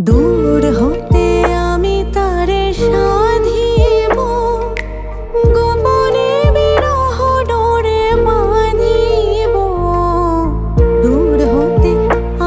দূর হতে আমি তারে সাধিব, গোপনে বিরহ ডোরে বাঁধিব। দূর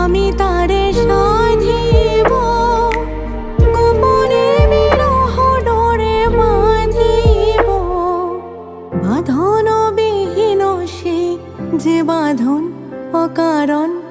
আমি তারে সাধিব, গোপনে বিরহ ডোরে বাঁধিব। বাঁধন সেই যে বাঁধন অকারণ